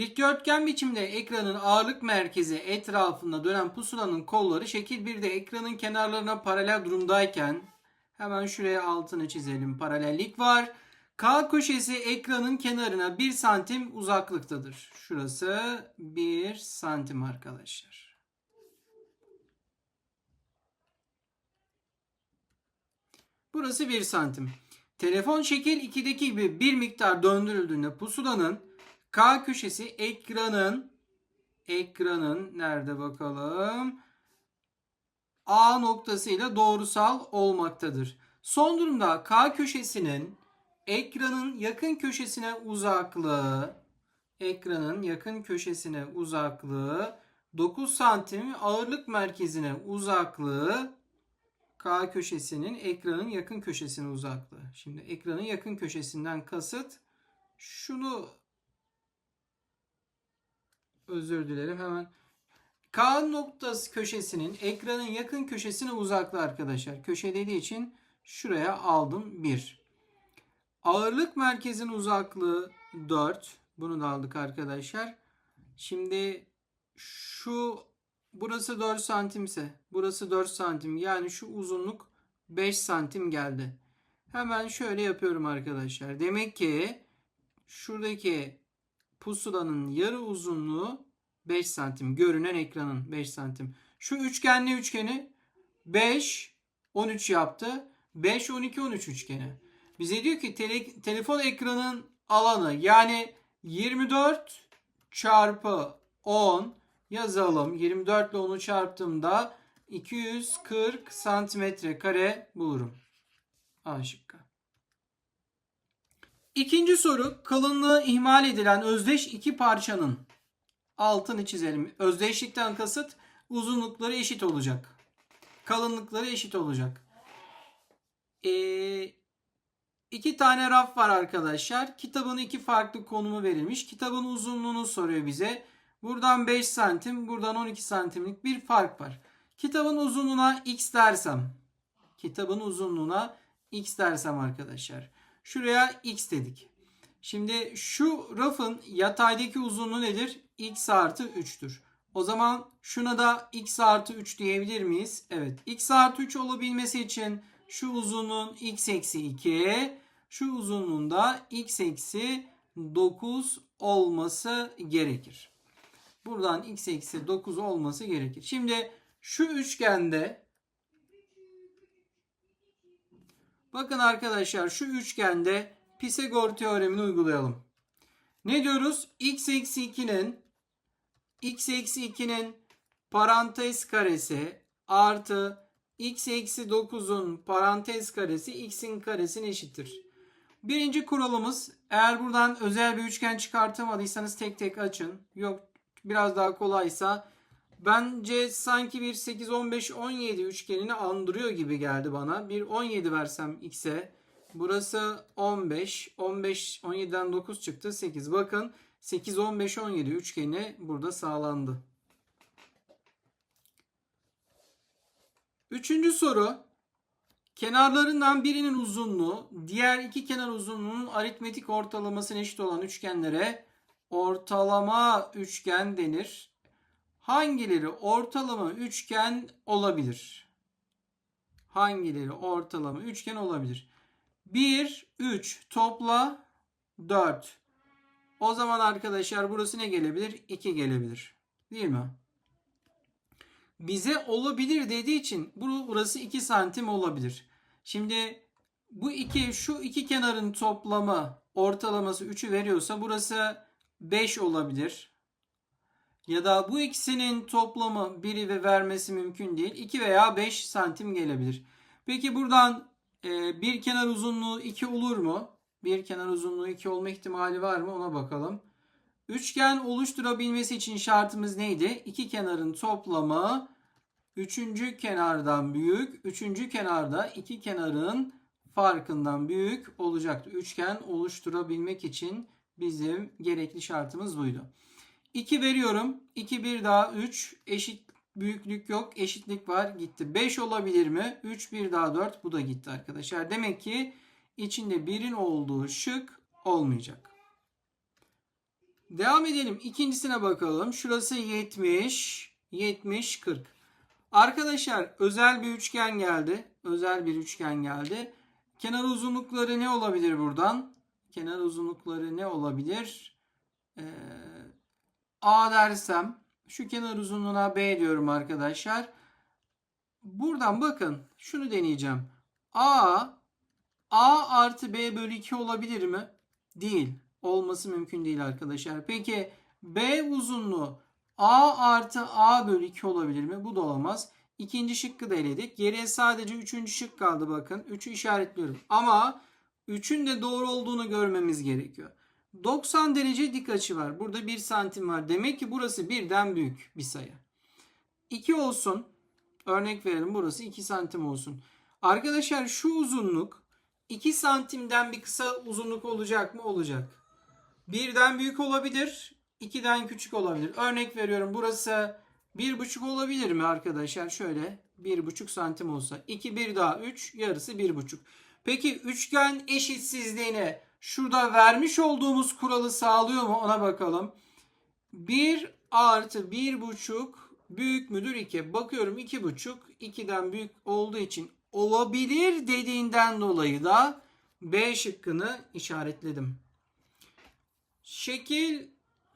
Dikdörtgen biçimde ekranın ağırlık merkezi etrafında dönen pusulanın kolları şekil 1'de ekranın kenarlarına paralel durumdayken hemen şuraya altını çizelim. Paralellik var. K köşesi ekranın kenarına 1 santim uzaklıktadır. Şurası 1 santim arkadaşlar. Burası 1 santim. Telefon şekil 2'deki gibi bir miktar döndürüldüğünde pusulanın K köşesi ekranın ekranın nerede bakalım? A noktasıyla doğrusal olmaktadır. Son durumda K köşesinin ekranın yakın köşesine uzaklığı ekranın yakın köşesine uzaklığı 9 santim ağırlık merkezine uzaklığı K köşesinin ekranın yakın köşesine uzaklığı. Şimdi ekranın yakın köşesinden kasıt şunu özür dilerim hemen K noktası köşesinin ekranın yakın köşesine uzaklığı arkadaşlar. Köşe dediği için şuraya aldım 1. Ağırlık merkezin uzaklığı 4. Bunu da aldık arkadaşlar. Şimdi şu burası 4 santimse burası 4 santim yani şu uzunluk 5 santim geldi. Hemen şöyle yapıyorum arkadaşlar. Demek ki şuradaki pusulanın yarı uzunluğu 5 santim. Görünen ekranın 5 santim. Şu üçgenli üçgeni 5 13 yaptı. 5 12 13 üçgeni. Bize diyor ki tele, telefon ekranın alanı yani 24 çarpı 10 yazalım. 24 ile 10'u çarptığımda 240 santimetre kare bulurum. A şıkkı. İkinci soru kalınlığı ihmal edilen özdeş iki parçanın altını çizelim. Özdeşlikten kasıt uzunlukları eşit olacak. Kalınlıkları eşit olacak. Ee, iki tane raf var arkadaşlar. Kitabın iki farklı konumu verilmiş. Kitabın uzunluğunu soruyor bize. Buradan 5 santim, buradan 12 santimlik bir fark var. Kitabın uzunluğuna x dersem, kitabın uzunluğuna x dersem arkadaşlar. Şuraya x dedik. Şimdi şu rafın yataydaki uzunluğu nedir? x artı 3'tür. O zaman şuna da x artı 3 diyebilir miyiz? Evet. x artı 3 olabilmesi için şu uzunluğun x eksi 2, şu uzunluğun da x eksi 9 olması gerekir. Buradan x eksi 9 olması gerekir. Şimdi şu üçgende bakın arkadaşlar şu üçgende Pisagor teoremini uygulayalım. Ne diyoruz? x eksi 2'nin x eksi 2'nin parantez karesi artı x eksi 9'un parantez karesi x'in karesine eşittir. Birinci kuralımız eğer buradan özel bir üçgen çıkartamadıysanız tek tek açın. Yok biraz daha kolaysa bence sanki bir 8 15 17 üçgenini andırıyor gibi geldi bana. Bir 17 versem x'e burası 15 15 17'den 9 çıktı 8. Bakın 8 15 17 üçgeni burada sağlandı. Üçüncü soru. Kenarlarından birinin uzunluğu diğer iki kenar uzunluğunun aritmetik ortalamasına eşit olan üçgenlere ortalama üçgen denir. Hangileri ortalama üçgen olabilir? Hangileri ortalama üçgen olabilir? 1, 3 topla 4. O zaman arkadaşlar burası ne gelebilir? 2 gelebilir. Değil mi? Bize olabilir dediği için burası 2 santim olabilir. Şimdi bu iki şu iki kenarın toplamı ortalaması 3'ü veriyorsa burası 5 olabilir. Ya da bu ikisinin toplamı biri ve vermesi mümkün değil. 2 veya 5 santim gelebilir. Peki buradan e, bir kenar uzunluğu 2 olur mu? Bir kenar uzunluğu 2 olma ihtimali var mı? Ona bakalım. Üçgen oluşturabilmesi için şartımız neydi? İki kenarın toplamı üçüncü kenardan büyük. Üçüncü kenarda iki kenarın farkından büyük olacaktı. Üçgen oluşturabilmek için bizim gerekli şartımız buydu. 2 veriyorum. 2 bir daha 3 eşit büyüklük yok. Eşitlik var. Gitti. 5 olabilir mi? 3 bir daha 4 bu da gitti arkadaşlar. Demek ki içinde birin olduğu şık olmayacak. Devam edelim. İkincisine bakalım. Şurası 70, 70, 40. Arkadaşlar özel bir üçgen geldi. Özel bir üçgen geldi. Kenar uzunlukları ne olabilir buradan? Kenar uzunlukları ne olabilir? Ee, A dersem şu kenar uzunluğuna B diyorum arkadaşlar. Buradan bakın şunu deneyeceğim. A A artı B bölü 2 olabilir mi? Değil. Olması mümkün değil arkadaşlar. Peki B uzunluğu A artı A bölü 2 olabilir mi? Bu da olamaz. İkinci şıkkı da eledik. Geriye sadece üçüncü şık kaldı bakın. Üçü işaretliyorum. Ama üçün de doğru olduğunu görmemiz gerekiyor. 90 derece dik açı var. Burada 1 santim var. Demek ki burası birden büyük bir sayı. 2 olsun. Örnek verelim. Burası 2 santim olsun. Arkadaşlar şu uzunluk 2 santimden bir kısa uzunluk olacak mı? Olacak. Birden büyük olabilir. 2'den küçük olabilir. Örnek veriyorum. Burası 1,5 olabilir mi arkadaşlar? Şöyle 1,5 santim olsa. 2 1 daha 3 yarısı 1,5. Peki üçgen eşitsizliğine şurada vermiş olduğumuz kuralı sağlıyor mu? Ona bakalım. 1 artı 1,5 büyük müdür 2? Bakıyorum 2,5 2'den büyük olduğu için olabilir dediğinden dolayı da B şıkkını işaretledim. Şekil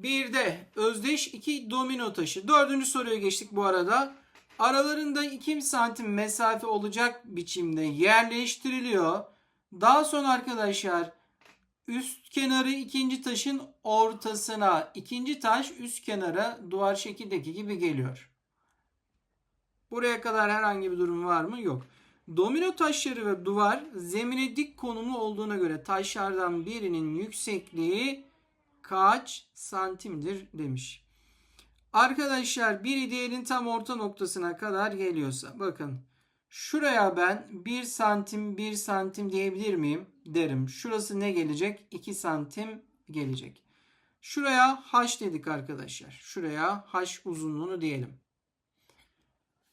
1'de özdeş 2 domino taşı. Dördüncü soruya geçtik bu arada. Aralarında 2 santim mesafe olacak biçimde yerleştiriliyor. Daha sonra arkadaşlar üst kenarı ikinci taşın ortasına, ikinci taş üst kenara duvar şekildeki gibi geliyor. Buraya kadar herhangi bir durum var mı? Yok. Domino taşları ve duvar zemine dik konumlu olduğuna göre taşlardan birinin yüksekliği kaç santimdir demiş. Arkadaşlar biri diğerinin tam orta noktasına kadar geliyorsa bakın şuraya ben 1 santim 1 santim diyebilir miyim? Derim. Şurası ne gelecek? 2 santim gelecek. Şuraya h dedik arkadaşlar. Şuraya h uzunluğunu diyelim.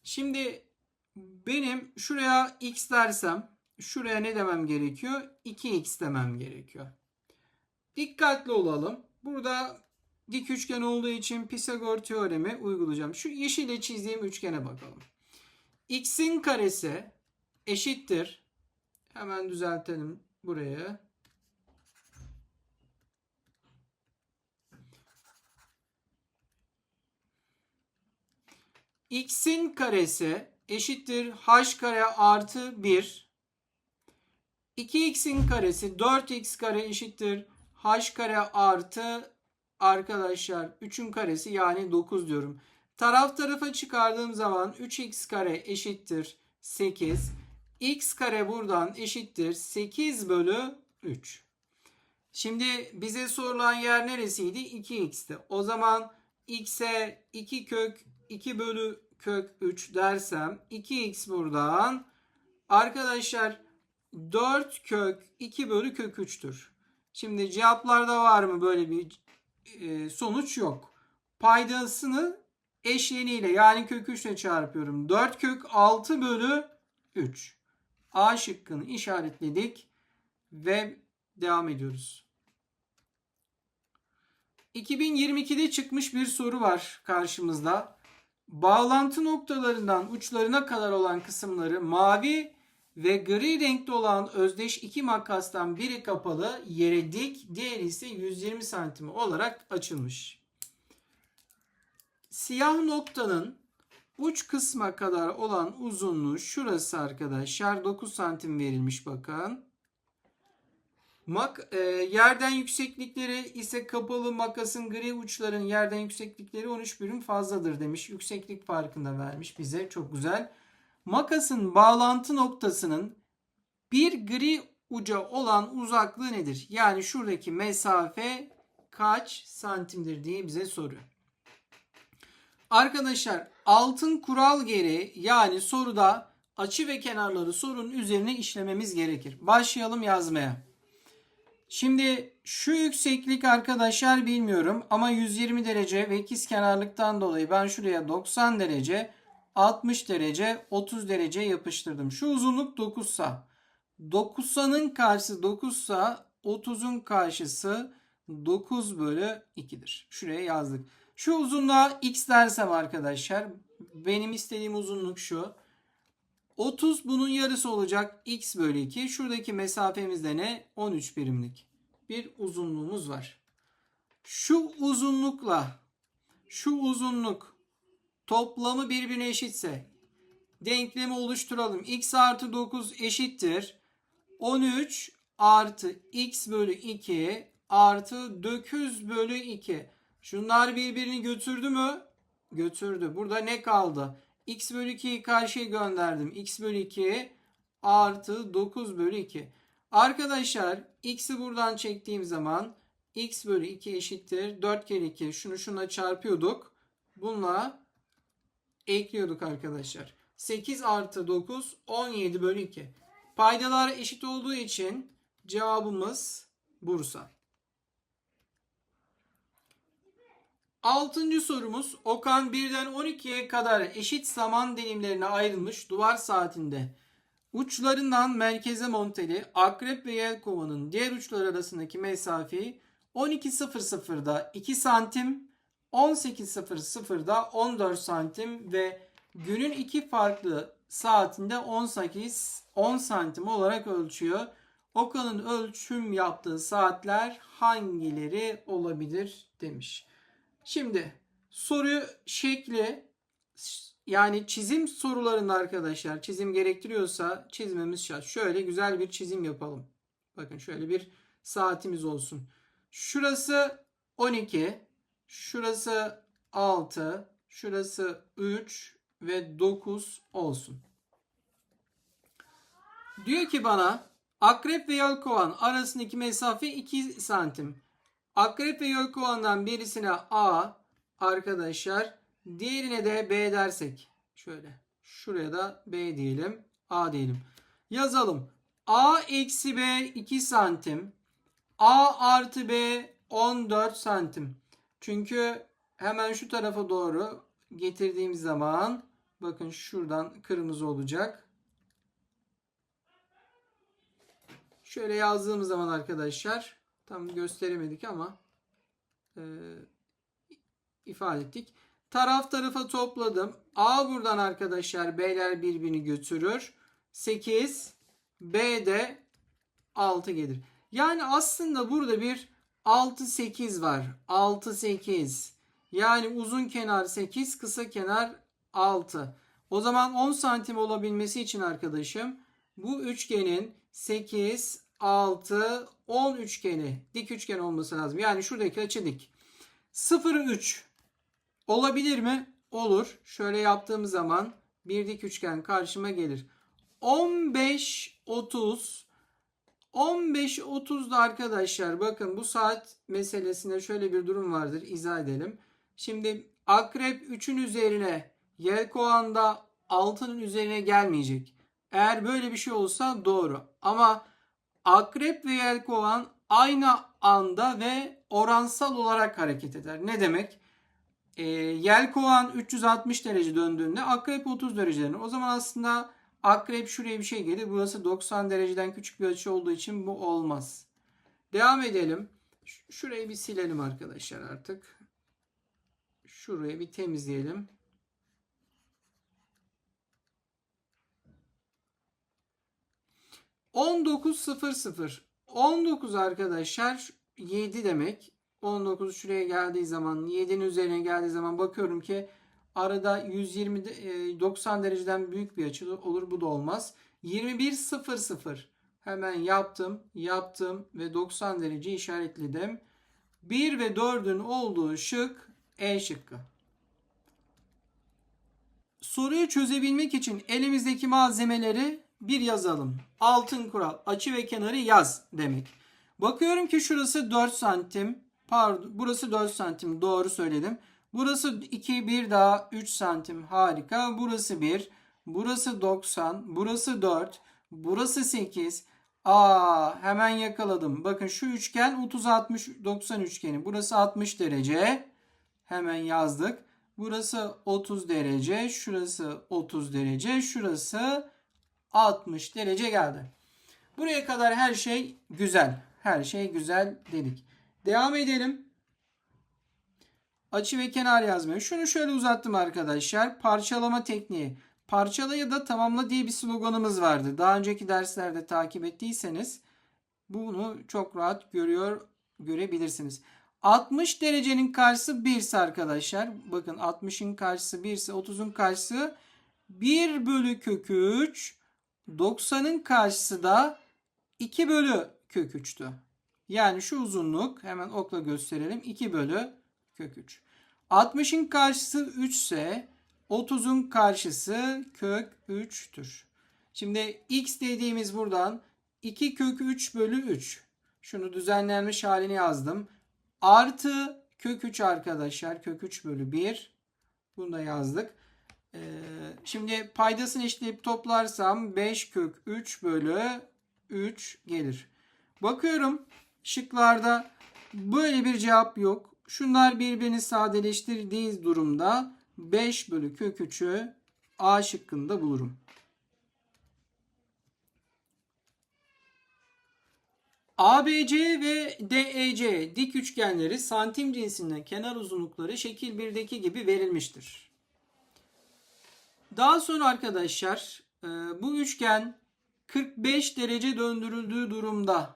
Şimdi benim şuraya x dersem şuraya ne demem gerekiyor? 2x demem gerekiyor. Dikkatli olalım. Burada dik üçgen olduğu için Pisagor teoremi uygulayacağım. Şu yeşille çizdiğim üçgene bakalım. X'in karesi eşittir. Hemen düzeltelim burayı. X'in karesi eşittir h kare artı 1. 2x'in karesi 4x kare eşittir h kare artı arkadaşlar 3'ün karesi yani 9 diyorum. Taraf tarafa çıkardığım zaman 3x kare eşittir 8. x kare buradan eşittir 8 bölü 3. Şimdi bize sorulan yer neresiydi? 2x'ti. O zaman x'e 2 kök 2 bölü kök 3 dersem 2x buradan arkadaşlar 4 kök 2 bölü kök 3'tür. Şimdi cevaplarda var mı böyle bir e, sonuç yok. Paydasını eşleniyle yani kök 3 ile çarpıyorum. 4 kök 6 bölü 3. A şıkkını işaretledik ve devam ediyoruz. 2022'de çıkmış bir soru var karşımızda. Bağlantı noktalarından uçlarına kadar olan kısımları mavi ve gri renkte olan özdeş iki makastan biri kapalı yere dik, diğeri ise 120 santim olarak açılmış. Siyah noktanın uç kısma kadar olan uzunluğu şurası arkadaşlar 9 santim verilmiş bakın. Mak, e, yerden yükseklikleri ise kapalı makasın gri uçların yerden yükseklikleri 13 birim fazladır demiş. Yükseklik farkında vermiş bize. Çok güzel. Makasın bağlantı noktasının bir gri uca olan uzaklığı nedir? Yani şuradaki mesafe kaç santimdir diye bize soruyor. Arkadaşlar altın kural gereği yani soruda açı ve kenarları sorunun üzerine işlememiz gerekir. Başlayalım yazmaya. Şimdi şu yükseklik arkadaşlar bilmiyorum ama 120 derece ve ikiz kenarlıktan dolayı ben şuraya 90 derece 60 derece 30 derece yapıştırdım. Şu uzunluk 9 sa 9'sanın karşısı 9 sa 30'un karşısı 9 bölü 2'dir. Şuraya yazdık. Şu uzunluğa x dersem arkadaşlar benim istediğim uzunluk şu. 30 bunun yarısı olacak x bölü 2. Şuradaki mesafemiz de ne? 13 birimlik bir uzunluğumuz var. Şu uzunlukla şu uzunluk toplamı birbirine eşitse denklemi oluşturalım. x artı 9 eşittir. 13 artı x bölü 2 artı 9 bölü 2. Şunlar birbirini götürdü mü? Götürdü. Burada ne kaldı? x bölü 2'yi karşıya gönderdim. x bölü 2 artı 9 bölü 2. Arkadaşlar x'i buradan çektiğim zaman x bölü 2 eşittir. 4 kere 2 şunu şuna çarpıyorduk. Bununla ekliyorduk arkadaşlar. 8 artı 9 17 bölü 2. Paydalar eşit olduğu için cevabımız Bursa. Altıncı sorumuz Okan 1'den 12'ye kadar eşit zaman dilimlerine ayrılmış duvar saatinde uçlarından merkeze monteli akrep ve yelkovanın diğer uçlar arasındaki mesafeyi 12.00'da 2 santim, 18.00'da 14 santim ve günün iki farklı saatinde 18 10 santim olarak ölçüyor. Okan'ın ölçüm yaptığı saatler hangileri olabilir demiş. Şimdi soru şekli yani çizim sorularında arkadaşlar çizim gerektiriyorsa çizmemiz şart. Şöyle güzel bir çizim yapalım. Bakın şöyle bir saatimiz olsun. Şurası 12, şurası 6, şurası 3 ve 9 olsun. Diyor ki bana akrep ve yelkovan arasındaki mesafe 2 santim. Akrep ve yelkovandan birisine A arkadaşlar diğerine de B dersek şöyle şuraya da B diyelim A diyelim. Yazalım. A eksi B 2 santim. A artı B 14 santim. Çünkü hemen şu tarafa doğru getirdiğim zaman bakın şuradan kırmızı olacak. Şöyle yazdığımız zaman arkadaşlar tam gösteremedik ama e, ifade ettik. Taraf tarafa topladım. A buradan arkadaşlar B'ler birbirini götürür. 8 B de 6 gelir. Yani aslında burada bir 6 8 var. 6 8. Yani uzun kenar 8, kısa kenar 6. O zaman 10 santim olabilmesi için arkadaşım bu üçgenin 8, 6, 10 üçgeni dik üçgen olması lazım. Yani şuradaki açı dik. 0 3 olabilir mi? Olur. Şöyle yaptığım zaman bir dik üçgen karşıma gelir. 15 30 15 30'da arkadaşlar bakın bu saat meselesinde şöyle bir durum vardır. İzah edelim. Şimdi akrep 3'ün üzerine yelkoğan da 6'nın üzerine gelmeyecek. Eğer böyle bir şey olsa doğru. Ama akrep ve yelkovan aynı anda ve oransal olarak hareket eder. Ne demek? E, yelkovan 360 derece döndüğünde akrep 30 derece dönür. O zaman aslında akrep şuraya bir şey gelir. Burası 90 dereceden küçük bir açı olduğu için bu olmaz. Devam edelim. Şurayı bir silelim arkadaşlar artık. Şurayı bir temizleyelim. On dokuz sıfır sıfır. On dokuz arkadaşlar 7 demek. 19 şuraya geldiği zaman 7'nin üzerine geldiği zaman bakıyorum ki arada 120 90 dereceden büyük bir açı olur. Bu da olmaz. 21.00 hemen yaptım, yaptım ve 90 derece işaretledim. 1 ve 4'ün olduğu şık E şıkkı. Soruyu çözebilmek için elimizdeki malzemeleri bir yazalım. Altın kural açı ve kenarı yaz demek. Bakıyorum ki şurası 4 santim. Pardon burası 4 santim doğru söyledim. Burası 2 bir daha 3 santim harika. Burası 1. Burası 90. Burası 4. Burası 8. Aa hemen yakaladım. Bakın şu üçgen 30 60 90 üçgeni. Burası 60 derece. Hemen yazdık. Burası 30 derece. Şurası 30 derece. Şurası 60 derece geldi. Buraya kadar her şey güzel. Her şey güzel dedik. Devam edelim. Açı ve kenar yazmaya. Şunu şöyle uzattım arkadaşlar. Parçalama tekniği. Parçala ya da tamamla diye bir sloganımız vardı. Daha önceki derslerde takip ettiyseniz bunu çok rahat görüyor görebilirsiniz. 60 derecenin karşısı 1 ise arkadaşlar. Bakın 60'ın karşısı 1 ise 30'un karşısı 1 bölü kök 3. 90'ın karşısı da 2 bölü kök 3'tü. Yani şu uzunluk hemen okla gösterelim. 2 bölü kök 3. 60'ın karşısı 3 ise 30'un karşısı kök 3'tür. Şimdi x dediğimiz buradan 2 kök 3 bölü 3. Şunu düzenlenmiş halini yazdım. Artı kök 3 arkadaşlar. Kök 3 bölü 1. Bunu da yazdık. Ee, şimdi paydasını eşitleyip toplarsam 5 kök 3 bölü 3 gelir. Bakıyorum şıklarda böyle bir cevap yok. Şunlar birbirini sadeleştirdiği durumda 5 bölü kök 3'ü A şıkkında bulurum. ABC ve DEC dik üçgenleri santim cinsinden kenar uzunlukları şekil 1'deki gibi verilmiştir. Daha sonra arkadaşlar e, bu üçgen 45 derece döndürüldüğü durumda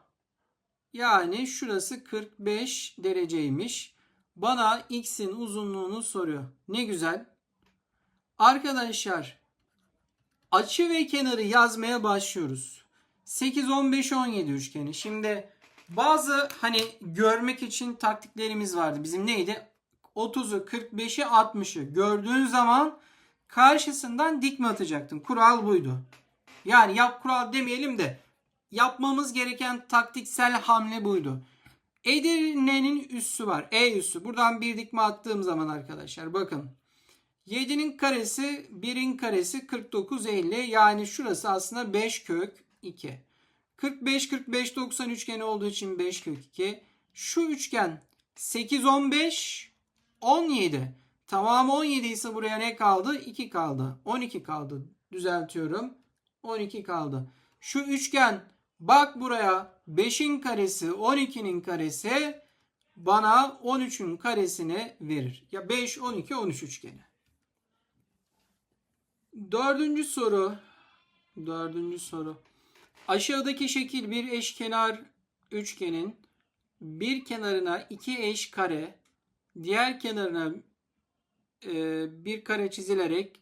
yani şurası 45 dereceymiş. Bana x'in uzunluğunu soruyor. Ne güzel. Arkadaşlar açı ve kenarı yazmaya başlıyoruz. 8, 15, 17 üçgeni. Şimdi bazı hani görmek için taktiklerimiz vardı. Bizim neydi? 30'u, 45'i, 60'ı gördüğün zaman karşısından dik mi atacaktın? Kural buydu. Yani yap kural demeyelim de yapmamız gereken taktiksel hamle buydu. Edirne'nin üssü var. E üssü. Buradan bir dikme attığım zaman arkadaşlar bakın. 7'nin karesi 1'in karesi 49 50 yani şurası aslında 5 kök 2. 45 45 90 üçgeni olduğu için 5 kök 2. Şu üçgen 8 15 17. Tamam 17 ise buraya ne kaldı? 2 kaldı. 12 kaldı. Düzeltiyorum. 12 kaldı. Şu üçgen bak buraya 5'in karesi 12'nin karesi bana 13'ün karesini verir. Ya 5 12 13 üçgeni. Dördüncü soru. Dördüncü soru. Aşağıdaki şekil bir eşkenar üçgenin bir kenarına iki eş kare, diğer kenarına bir kare çizilerek